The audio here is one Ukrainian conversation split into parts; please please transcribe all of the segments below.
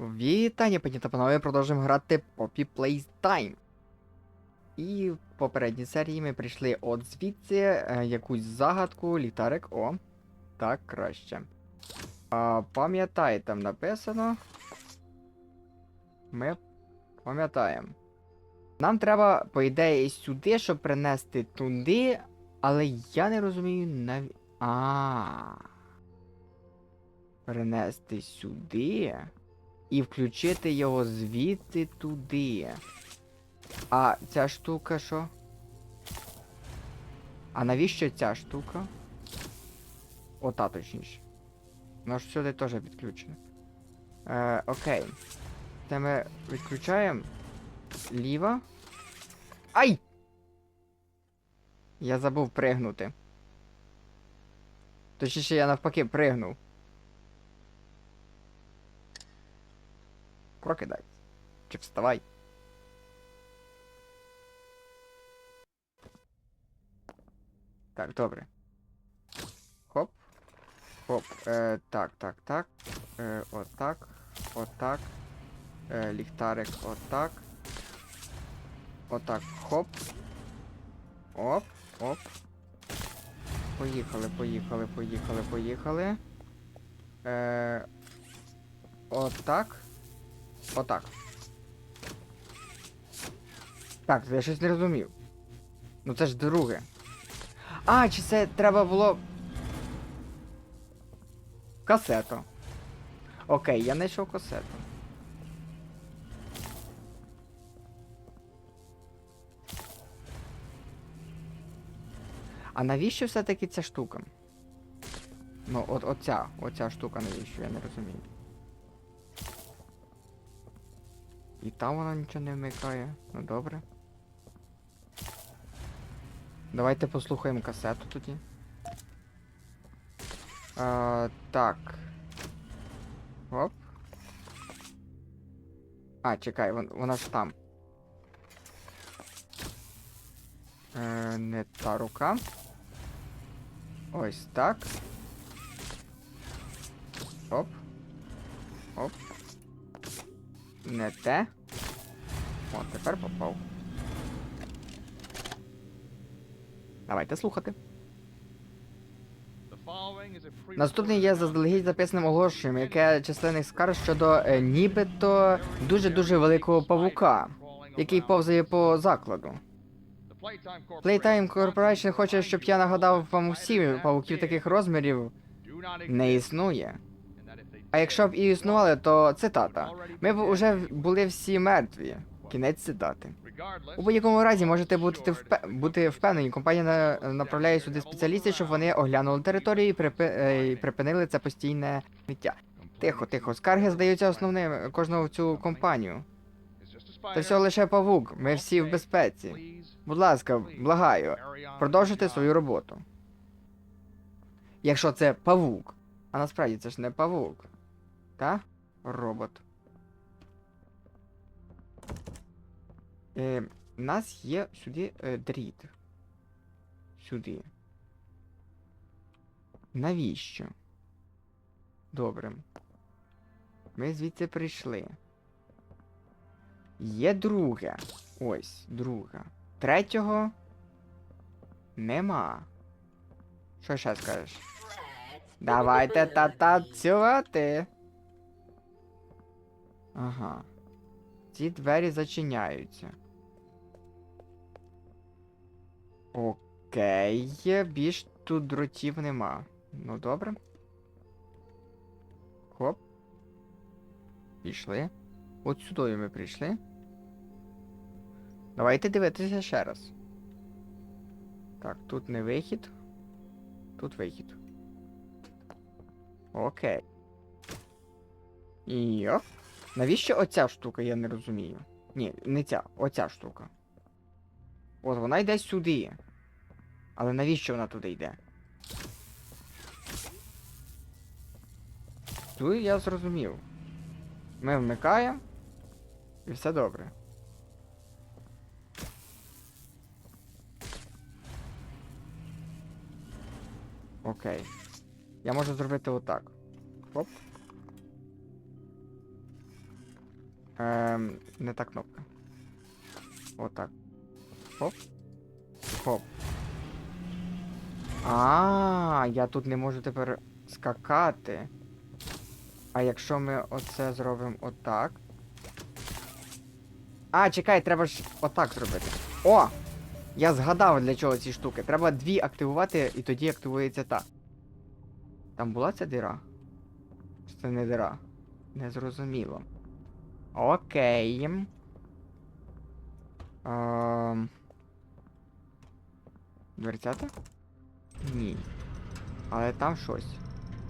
Вітання, пані та панове, продовжуємо грати Poppy Playtime. І в попередній серії ми прийшли от звідси е, якусь загадку, ліхтарик. О, так, краще. А, пам'ятай, там написано. Ми пам'ятаємо. Нам треба, по ідеї, сюди, щоб принести туди, але я не розумію навіть. А. Перенести сюди і включити його звідти туди. А ця штука що? А навіщо ця штука? Ота точніше. Вона ж сюди теж підключена. Е, окей. Це ми відключаємо. Ліва. Ай! Я забув пригнути. Точніше, я навпаки пригнув. Прокидайся. Чи вставай. Так, добре. Хоп. Хоп. Е, так, так, так. Е, отак. Отак. Е, ліхтарик отак. Отак. Хоп. Оп. Оп. Поїхали, поїхали, поїхали, поїхали. Е, отак. Отак. Так, я щось не розумів. Ну це ж друге. А, чи це треба було. Касету. Окей, я знайшов касету. А навіщо все-таки ця штука? Ну, от оця, оця штука навіщо, я не розумію. І там вона нічого не вмикає. Ну добре. Давайте послухаємо касету тоді. А, так. Оп. А, чекай, вон, вона ж там. Е, не та рука. Ось так. Оп. Оп. Не те. О, тепер попав. Давайте слухати. Наступний є заздалегідь записаним оголошенням, яке численних скарг щодо е, нібито дуже-дуже великого павука, який повзає по закладу. Playtime Corporation хоче, щоб я нагадав вам усім, павуків таких розмірів не існує. А якщо б і існували, то цитата. Ми б уже були всі мертві. Кінець цитати. У будь-якому разі можете бути впе... бути впевнені, компанія на... направляє сюди спеціалістів, щоб вони оглянули територію і, припи... е, і припинили це постійне сміття. Тихо, тихо. Скарги здаються основним кожного цю компанію. Це все лише павук. Ми всі в безпеці. Будь ласка, благаю, продовжуйте свою роботу. Якщо це павук. А насправді це ж не павук. Та? Робот. Е, у нас є сюди е, дріт. Сюди. Навіщо? Добре. Ми звідси прийшли. Є друге. Ось, друга. Третього. Нема. Що ще скажеш? Давайте та-танцювати. Ага. Ці двері зачиняються. Окей, більш тут дротів нема. Ну добре. Хоп. Пішли. От сюди ми прийшли. Давайте дивитися ще раз. Так, тут не вихід. Тут вихід. Окей. Йоп. Навіщо оця штука, я не розумію. Ні, не ця, оця штука. От вона йде сюди. Але навіщо вона туди йде? Тут я зрозумів. Ми вмикаємо. І все добре. Окей. Я можу зробити отак. Оп. Ем, не та кнопка. Отак. Хоп. Хоп. А, я тут не можу тепер скакати. А якщо ми оце зробимо отак. А, чекай, треба ж отак зробити. О! Я згадав для чого ці штуки. Треба дві активувати, і тоді активується та. Там була ця дира? Це не дира? Незрозуміло. Окей. Ем... Дверцята? Ні. Але там щось.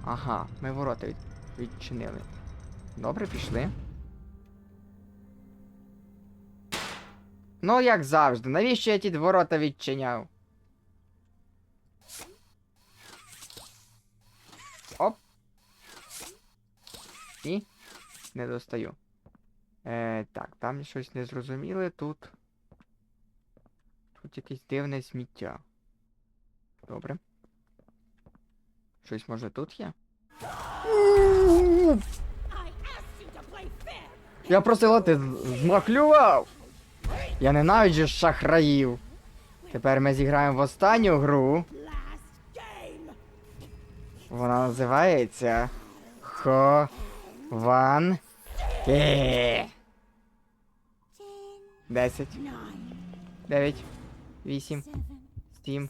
Ага, ми ворота від... відчинили. Добре, пішли. Ну, як завжди, навіщо я ті ворота відчиняв? Оп. І не достаю. Е, так, там щось незрозуміле тут. Тут якесь дивне сміття. Добре. Щось може тут є? Я просила, ти змахлював! Я ненавиджу шахраїв. Тепер ми зіграємо в останню гру. Вона називається Хован. Десять, дев'ять, вісім, сім,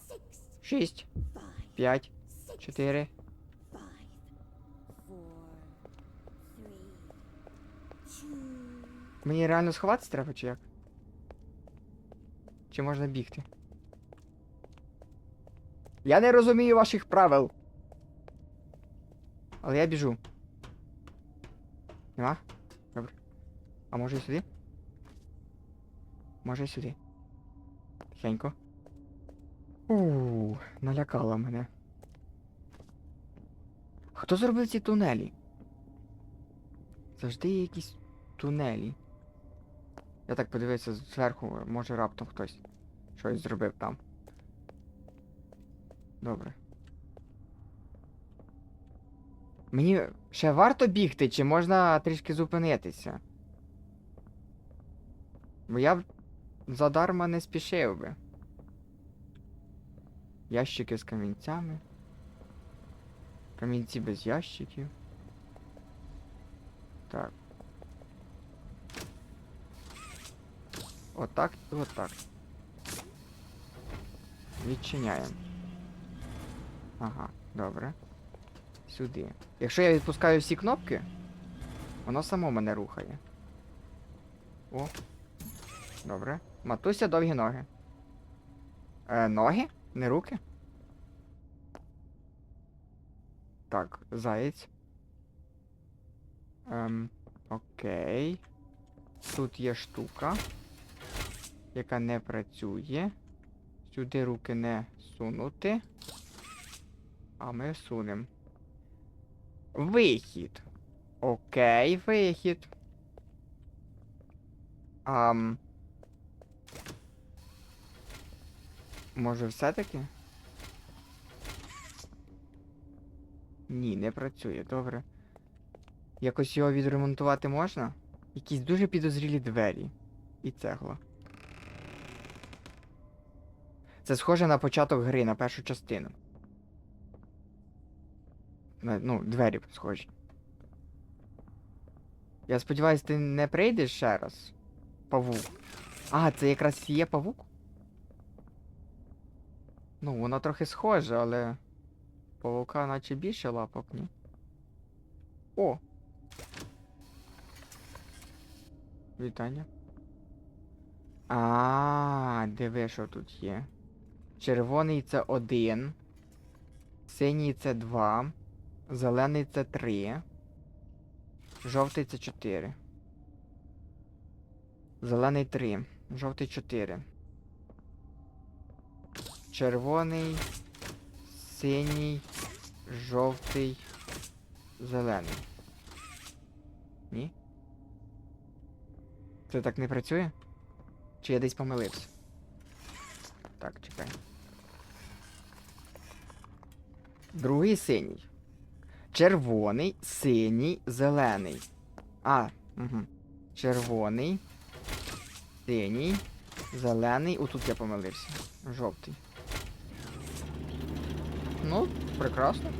шість, п'ять, чотири. Мені реально сховатися треба чи як? Чи можна бігти? Я не розумію ваших правил. Але я біжу. Нема? Добре. А може і сюди? Може і сюди. Тихенько. Ууу, налякала мене. Хто зробив ці тунелі? Завжди є якісь тунелі. Я так подивився зверху, може раптом хтось щось зробив там. Добре. Мені ще варто бігти, чи можна трішки зупинитися? Бо я б задарма не спішив би. Ящики з камінцями. Камінці без ящиків. Так. Отак і отак. Відчиняємо. Ага, добре. Сюди. Якщо я відпускаю всі кнопки, воно само мене рухає. О. Добре. Матуся довгі ноги. Е, ноги? Не руки? Так, заєць. Ем, окей. Тут є штука, яка не працює. Сюди руки не сунути. А ми сунемо. Вихід. Окей, вихід. Ам. Може все-таки? Ні, не працює, добре. Якось його відремонтувати можна? Якісь дуже підозрілі двері. І цегла. Це схоже на початок гри, на першу частину. Ну, двері схожі. Я сподіваюсь, ти не прийдеш ще раз. Павук. А, це якраз є павук? Ну, воно трохи схоже, але. Павука наче більше лапок, ні? О! Вітання. А, диви, що тут є. Червоний це один. Синій це два. Зелений це три. Жовтий це чотири. Зелений три. Жовтий чотири. Червоний. Синій. Жовтий. Зелений. Ні? Це так не працює? Чи я десь помилився? Так, чекай. Другий синій. Червоний, синій, зелений. А, угу. червоний, синій, зелений. Отут я помилився. Жовтий. Ну, прекрасно.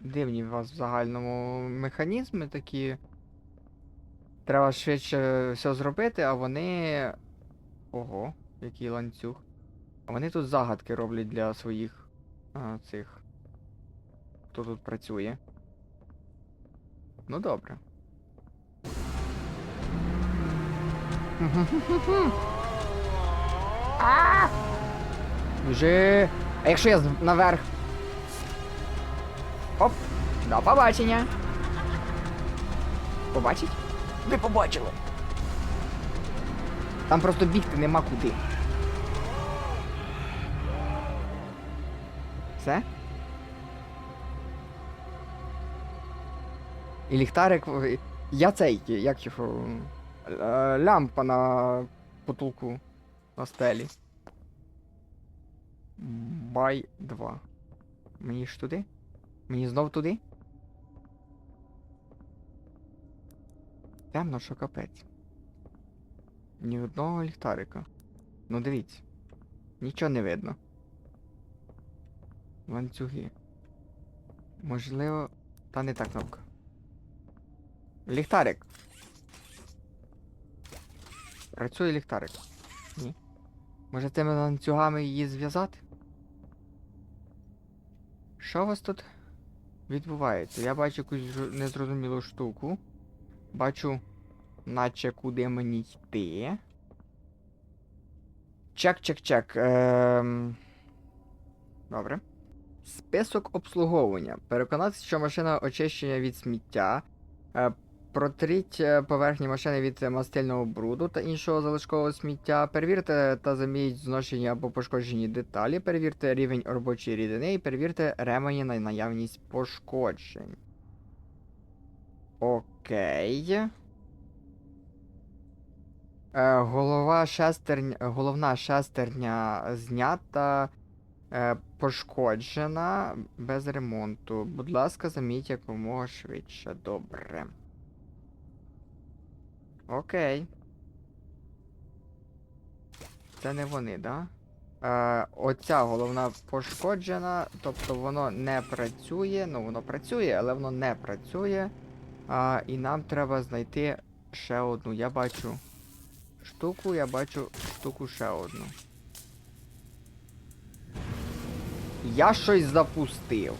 Дивні у вас в загальному механізми такі. Треба швидше все зробити, а вони. Ого, який ланцюг. А вони тут загадки роблять для своїх а, цих. Хто тут працює. Ну добре. А! Біжи! А якщо я наверх? Оп! До побачення! Побачить? Ви побачили. Там просто бігти нема куди. Все? І ліхтарик. Я цей, як його. е, Лямпа на потолку на стелі. Бай 2. Мені ж туди? Мені знов туди? Темно, що капець. Ні одного ліхтарика. Ну дивіться. Нічого не видно. Ланцюги. Можливо. Та не та кнопка. Ліхтарик. Працює ліхтарик. Ні. Може тими ланцюгами її зв'язати? Що у вас тут відбувається? Я бачу якусь незрозумілу штуку. Бачу, наче куди мені йти. Чек, чек, чек. Ем... Добре. Список обслуговування. Переконатися, що машина очищення від сміття. Протріть е, поверхні машини від е, мастильного бруду та іншого залишкового сміття. Перевірте та заміють зношені або пошкоджені деталі. Перевірте рівень робочої рідини і перевірте ремені на наявність пошкоджень. Окей. Е, голова шестерня, головна шестерня знята. Пошкоджена без ремонту. Будь ласка, заміть якомога швидше. Добре. Окей. Це не вони, да? Е, оця головна пошкоджена, тобто воно не працює. Ну, воно працює, але воно не працює. А, і нам треба знайти ще одну. Я бачу штуку, я бачу штуку ще одну. Я щось запустив.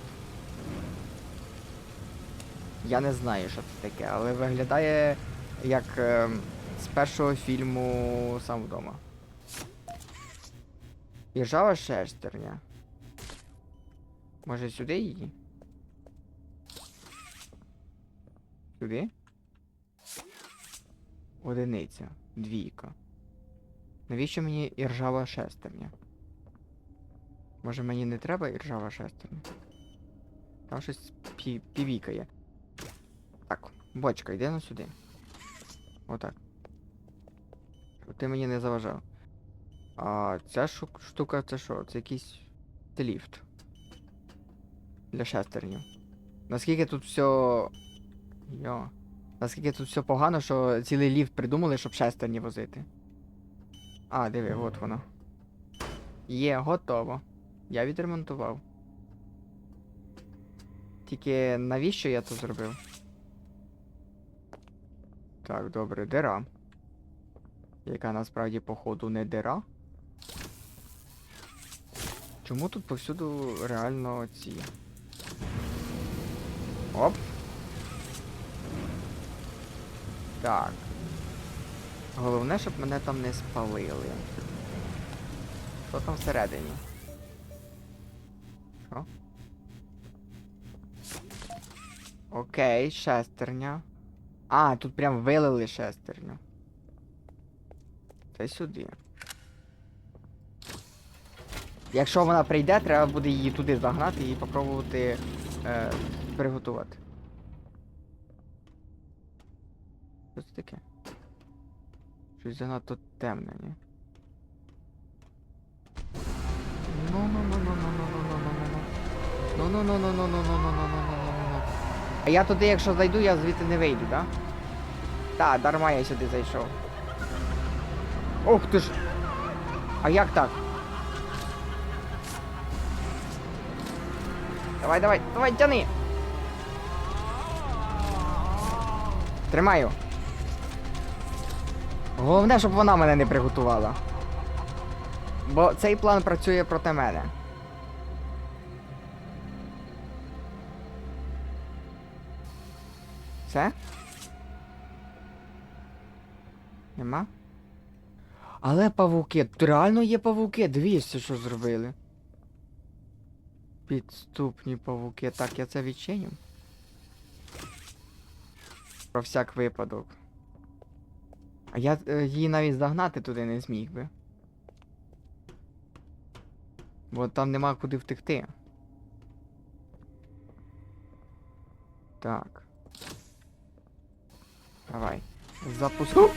Я не знаю, що це таке, але виглядає як ем, з першого фільму сам вдома. Іржава шестерня. Може сюди її? Сюди? Одиниця. Двійка. Навіщо мені іржава шестерня? Може мені не треба іржава шестерня? Там щось пі півікає. Так, бочка, йди на сюди. Отак. Щоб ти мені не заважав. А ця штука це що? Це якийсь це ліфт. Для шестернів. Наскільки тут все. Йо. Наскільки тут все погано, що цілий ліфт придумали, щоб шестерні возити. А, диви, от воно. Є, готово. Я відремонтував. Тільки навіщо я це зробив? Так, добре, дира. Яка насправді, походу, не дира. Чому тут повсюду реально ці. Оп. Так. Головне, щоб мене там не спалили. Що там всередині? Що? Окей, шестерня. А, тут прям вилили шестерню. Це сюди. Якщо вона прийде, треба буде її туди загнати і попробувати е, приготувати. Що це таке? Щось занадто темне, ні? Ну ну ну ну ну ну ну ну ну ну ну ну ну ну ну ну ну ну А я туди, якщо зайду, я звідти не вийду, так? Так, дарма я сюди зайшов. Ух ти ж! А як так? Давай, давай, давай, тяни! Тримаю. Головне, щоб вона мене не приготувала. Бо цей план працює проти мене. Нема? Але павуки. Реально є павуки. Дивіться, що зробили. Підступні павуки. Так, я це відчиню. Про всяк випадок. А я е, її навіть загнати туди не зміг би. Бо там нема куди втекти. Так. Давай. Запуску.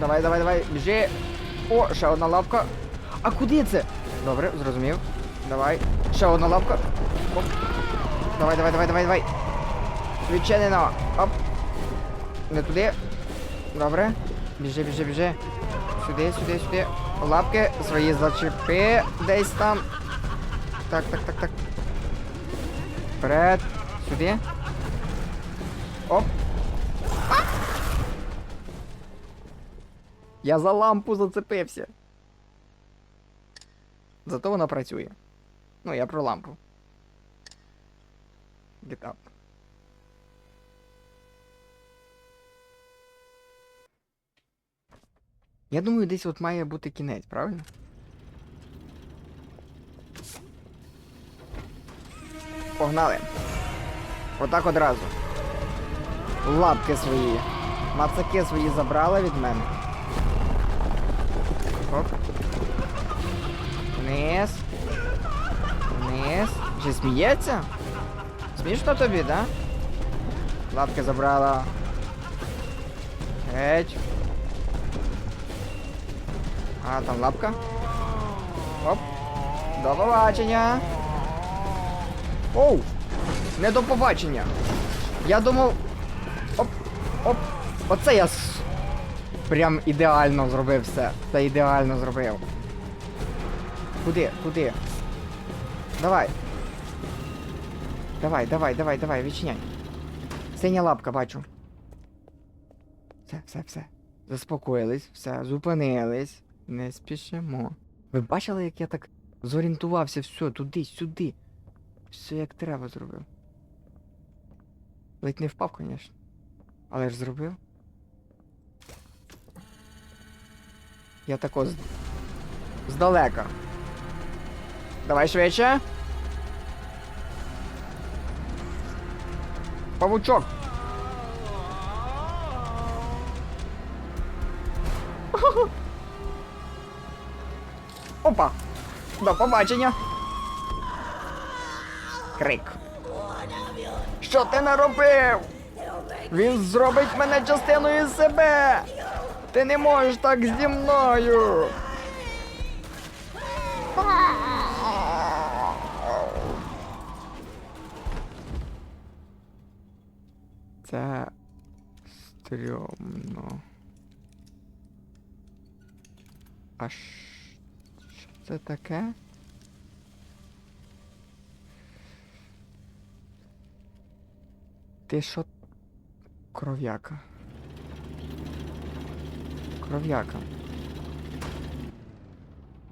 Давай, давай, давай, біжи. О, ще одна лапка. А куди це? Добре, зрозумів. Давай. Ще одна лапка. Оп. Давай, давай, давай, давай, давай. Відчинено. Оп. Не туди. Добре. Біжи, біжи, біжи. Сюди, сюди, сюди. Лапки свої зачепи. Десь там. Так, так, так, так. Вперед. Сюди. Оп. Я за лампу зацепився. Зато вона працює. Ну, я про лампу. Get up. Я думаю, десь от має бути кінець, правильно? Погнали. Отак одразу. Лапки свої. Мацаки свої забрала від мене. Оп. Вниз. Вниз. Чи сміється? Смішно тобі, да? Лапки забрала. Геть. А, там лапка. Оп. До побачення. Оу! Не до побачення. Я думав. Оп, оп. Оце я прям ідеально зробив все. Це ідеально зробив. Куди? Куди? Давай. Давай, давай, давай, давай, відчиняй. Синя лапка, бачу. Все, все, все. Заспокоїлись, все, зупинились. Не спішимо. Ви бачили, як я так зорієнтувався, все, туди, сюди. Все як треба зробив. Ледь не впав, звісно. Але ж зробив. Я тако з... здалека. Давай швидше. Павучок. Опа! До побачення! Крик. Що ти наробив? Він зробить мене частиною себе! Ти не можеш так зі мною! Це стрьомно. А що це таке? Ти що? Кров'яка. Кров'яка.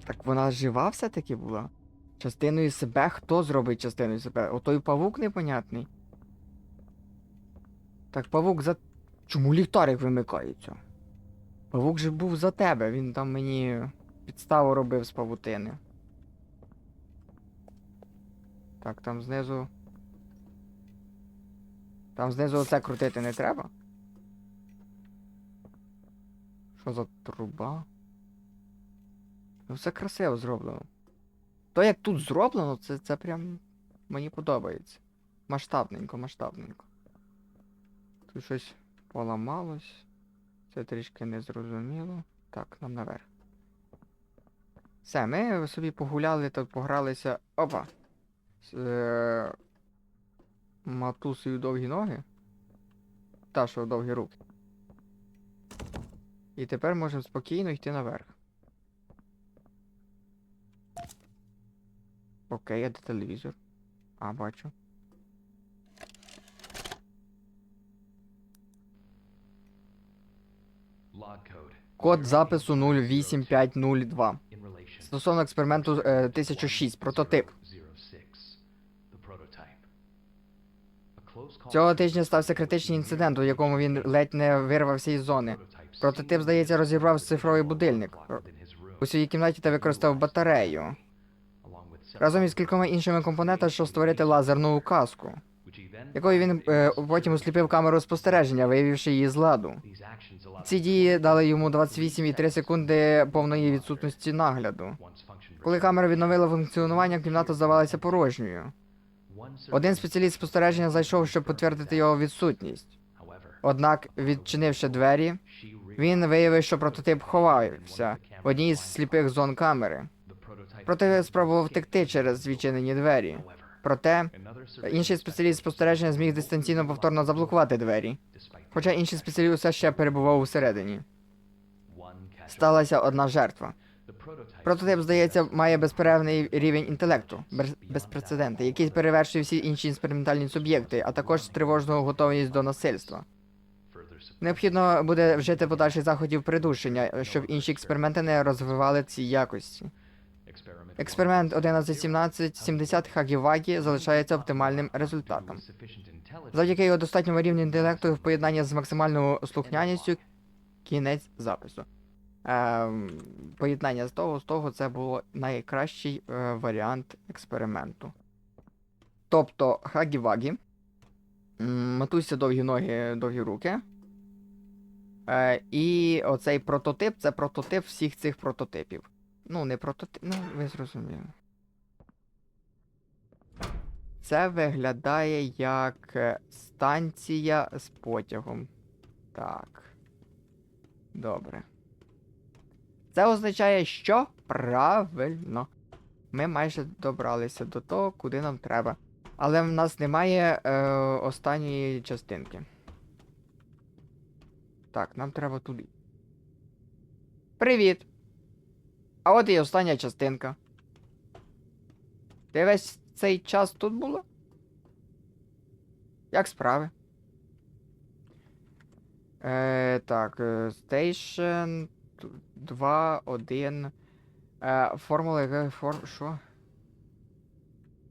Так вона жива все-таки була? Частиною себе? Хто зробить частиною себе? Отой павук непонятний. Так, павук за. Чому ліхтарик вимикається? Павук же був за тебе, він там мені підставу робив з павутини. Так, там знизу. Там знизу оце крутити не треба. Що за труба? Ну все красиво зроблено. То як тут зроблено, це, це прям мені подобається. Масштабненько, масштабненько. Тут щось поламалось. Це трішки незрозуміло. Так, нам наверх. Все, ми собі погуляли, тут погралися. Опа! С- Е, матусею довгі ноги. Та, що довгі руки. І тепер можемо спокійно йти наверх. Окей, а де телевізор? А, бачу. Код запису 08502. Стосовно експерименту е, 1006, прототип. Цього тижня стався критичний інцидент, у якому він ледь не вирвався із зони. Прототип, здається, розірвав цифровий будильник у своїй кімнаті та використав батарею. Разом із кількома іншими компонентами, щоб створити лазерну указку, якою він е, потім усліпив камеру спостереження, виявивши її з ладу. Ці дії дали йому 28,3 секунди повної відсутності нагляду. Коли камера відновила функціонування, кімната здавалася порожньою. Один спеціаліст спостереження зайшов, щоб підтвердити його відсутність. Однак, відчинивши двері, він виявив, що прототип ховався в одній з сліпих зон камери. Прототип спробував втекти через відчинені двері. Проте інший спеціаліст спостереження зміг дистанційно повторно заблокувати двері, хоча інший спеціаліст все ще перебував усередині. Сталася одна жертва. Прототип, здається, має безперервний рівень інтелекту, без- безпрецедентний, який перевершує всі інші експериментальні суб'єкти, а також тривожну готовність до насильства. Необхідно буде вжити подальших заходів придушення, щоб інші експерименти не розвивали ці якості. Експеримент 111770 Хагівагі залишається оптимальним результатом. Завдяки його достатньому рівню інтелекту в поєднанні з максимальною слухняністю кінець запису. Ем, поєднання з того, з того це було найкращий е, варіант експерименту. Тобто Хагі-Вагі, матуся довгі ноги, довгі руки. Е, і оцей прототип це прототип всіх цих прототипів. Ну, не прототип, ну, ви зрозуміли. Це виглядає як е, станція з потягом. Так. Добре. Це означає, що правильно. Ми майже добралися до того, куди нам треба. Але в нас немає е, останньої частинки. Так, нам треба туди. Привіт! А от і остання частинка. Ти весь цей час тут була? Як справи? Е, так, стейшн 2, 1. Е, формула яка форм. Що?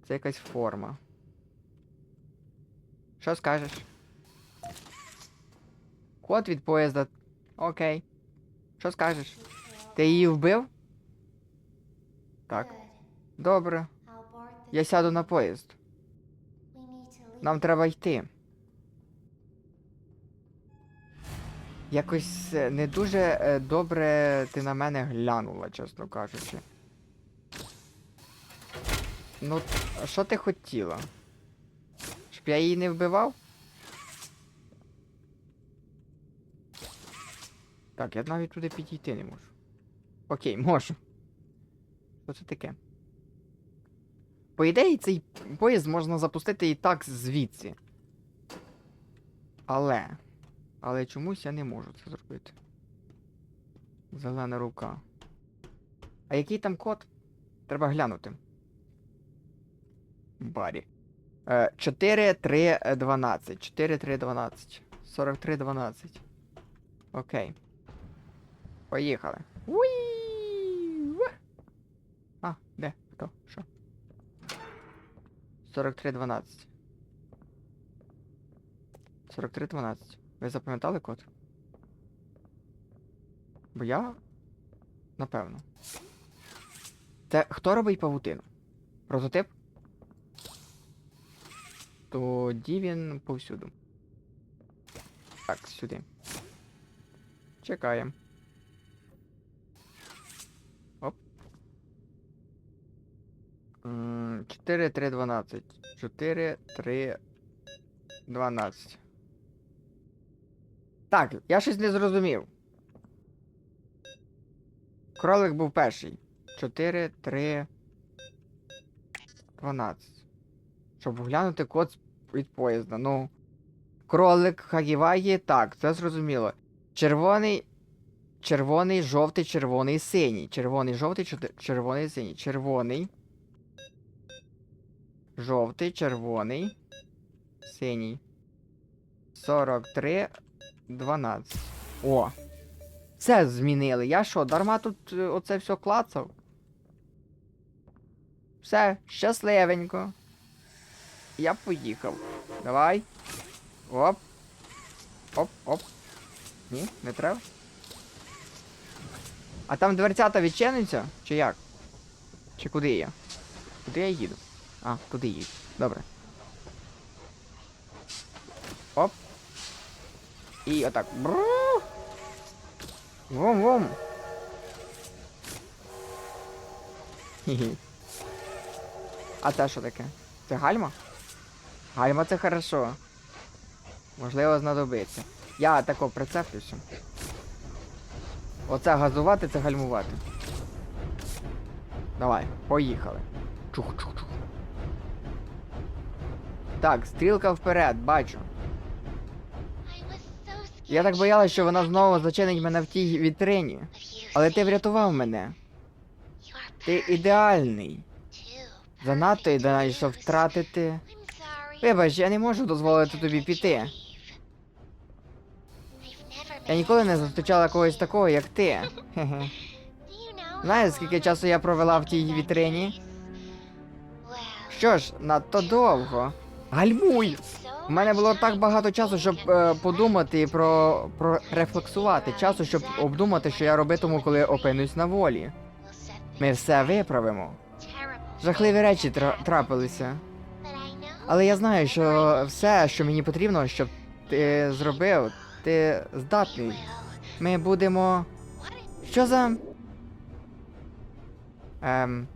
Це якась форма. Що скажеш? Код від поїзда. Окей. Що скажеш? Ти її вбив? Так. Добре. Я сяду на поїзд. Нам треба йти. Якось е, не дуже е, добре ти на мене глянула, чесно кажучи. Ну, що ти хотіла? Щоб я її не вбивав? Так, я навіть туди підійти не можу. Окей, можу. Що це таке? По ідеї, цей поїзд можна запустити і так звідси. Але. Але чомусь я не можу це зробити. Зелена рука. А який там код? Треба глянути. Барі. Е, 4, 3, 12. 4, 3, 12. 43, 12. Окей. Поїхали. Уі! Ва! А, де? Хто? Що? 43, 12. 43, 12. Ви запам'ятали код? Бо я. Напевно. Це хто робить павутину? Прототип? Тоді він повсюду. Так, сюди. Чекаємо. 4, 3, 12. 4, 3, 12. Так, я щось не зрозумів. Кролик був перший. 4, 3, 12. Щоб глянути код від поїзда. Ну. Кролик Хагівагі, так, це зрозуміло. Червоний. Червоний, жовтий, червоний, синій. Червоний, жовтий, червоний, синій. Червоний. Жовтий, червоний. Синій. 43, 12. О! Це змінили. Я що, дарма тут е, оце все клацав? Все, щасливенько. Я поїхав. Давай. Оп. Оп, оп. Ні, не треба. А там дверцята відчиниться? Чи як? Чи куди я? Куди я їду? А, туди їду. Добре. Оп. І отак. Вум-вум. Хі-хі. А це що таке? Це гальма? Гальма це хорошо. Можливо, знадобиться. Я тако прицеплюся. Оце газувати, це гальмувати. Давай, поїхали. Чух-чух-чух. Так, стрілка вперед, бачу. Я так боялась, що вона знову зачинить мене в тій вітрині. Але ти врятував мене. Ти ідеальний. Занадто ідеальний, щоб втратити. Вибач, я не можу дозволити тобі піти. Я ніколи не зустрічала когось такого, як ти. Знаєш, скільки часу я провела в тій вітрині? Що ж, надто довго. Гальмуй! У мене було так багато часу, щоб е, подумати і про, про рефлексувати. Часу, щоб обдумати, що я робитиму, коли опинусь на волі. Ми все виправимо. Жахливі речі тра- трапилися. Але я знаю, що все, що мені потрібно, щоб ти зробив, ти здатний. Ми будемо. Що за. Ем.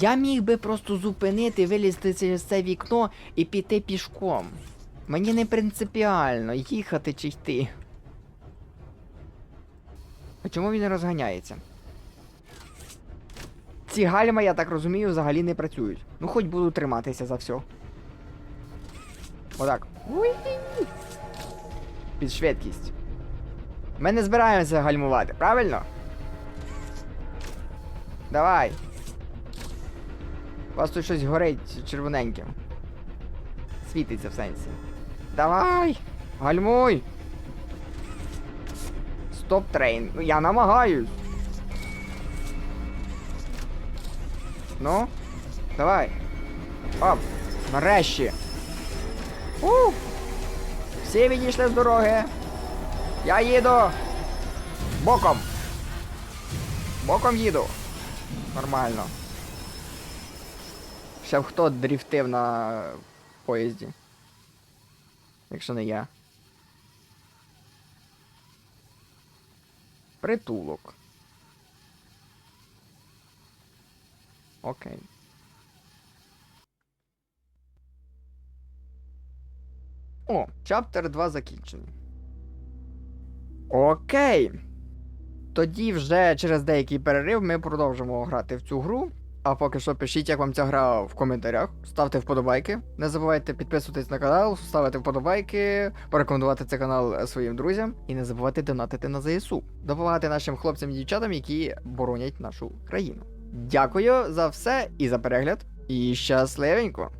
Я міг би просто зупинити, вилізти через це вікно і піти пішком. Мені не принципіально, їхати чи йти. А чому він розганяється? Ці гальма, я так розумію, взагалі не працюють. Ну хоч буду триматися за все. Отак. Під швидкість. Ми не збираємося гальмувати, правильно? Давай. У вас тут щось горить червоненьким. Світиться в сенсі. Давай! Гальмуй! Стоп трейн. Ну я намагаюсь. Ну, давай. Оп, нарешті. У! Всі відійшли з дороги. Я їду. Боком. Боком їду. Нормально. Ще хто дріфтив на поїзді. Якщо не я. Притулок. Окей. О, чаптер 2 закінчений. Окей. Тоді вже через деякий перерив ми продовжимо грати в цю гру. А поки що пишіть, як вам ця гра в коментарях. Ставте вподобайки. Не забувайте підписуватись на канал, ставити вподобайки, порекомендувати цей канал своїм друзям. І не забувайте донатити на ЗСУ. Допомагати нашим хлопцям і дівчатам, які боронять нашу країну. Дякую за все і за перегляд. І щасливенько!